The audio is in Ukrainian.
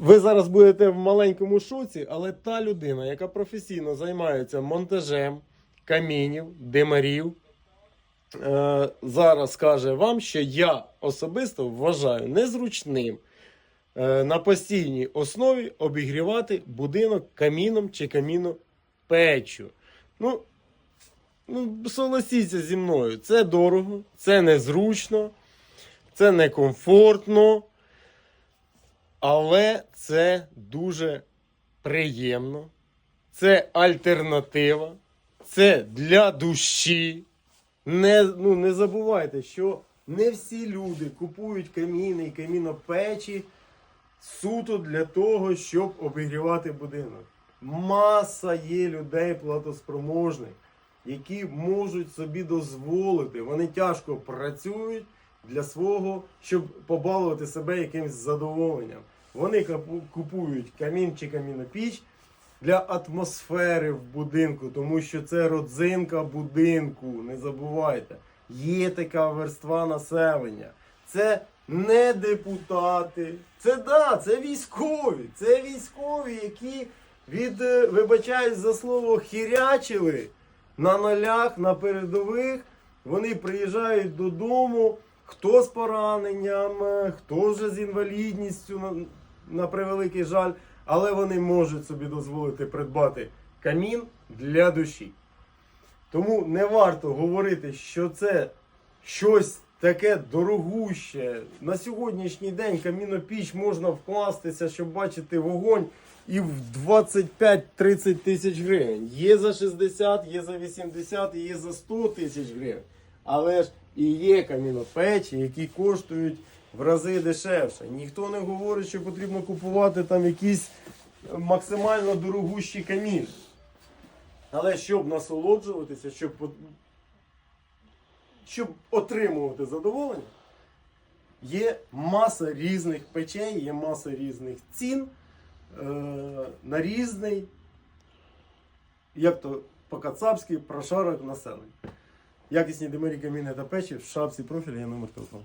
Ви зараз будете в маленькому шоці, але та людина, яка професійно займається монтажем камінів, димарів, е, зараз скаже вам, що я особисто вважаю незручним е, на постійній основі обігрівати будинок каміном чи камінопечю. Ну, ну, согласіться зі мною, це дорого, це незручно, це некомфортно. Але це дуже приємно. Це альтернатива. Це для душі. Не, ну, не забувайте, що не всі люди купують каміни і камінопечі суто для того, щоб обігрівати будинок. Маса є людей платоспроможних, які можуть собі дозволити. Вони тяжко працюють для свого, щоб побалувати себе якимось задоволенням. Вони купують камін чи камінопіч для атмосфери в будинку, тому що це родзинка будинку. Не забувайте. Є така верства населення. Це не депутати. Це да, це військові. Це військові, які від, е, вибачаюсь за слово, хірячили на нолях, на передових. Вони приїжджають додому, хто з пораненням, е, хто вже з інвалідністю, на, на превеликий жаль, але вони можуть собі дозволити придбати камін для душі. Тому не варто говорити, що це щось таке дорогуще. На сьогоднішній день камінопіч можна вкластися, щоб бачити вогонь. І в 25-30 тисяч гривень. Є за 60, є за 80, і є за 100 тисяч гривень. Але ж і є камінопечі, які коштують в рази дешевше. Ніхто не говорить, що потрібно купувати там якісь максимально дорогущі каміни. Але щоб насолоджуватися, щоб, щоб отримувати задоволення, є маса різних печей, є маса різних цін е, на різний, як то по-кацапськи, прошарок населення. Якісні демирі каміни та печі в шапці профілі є номер телефону.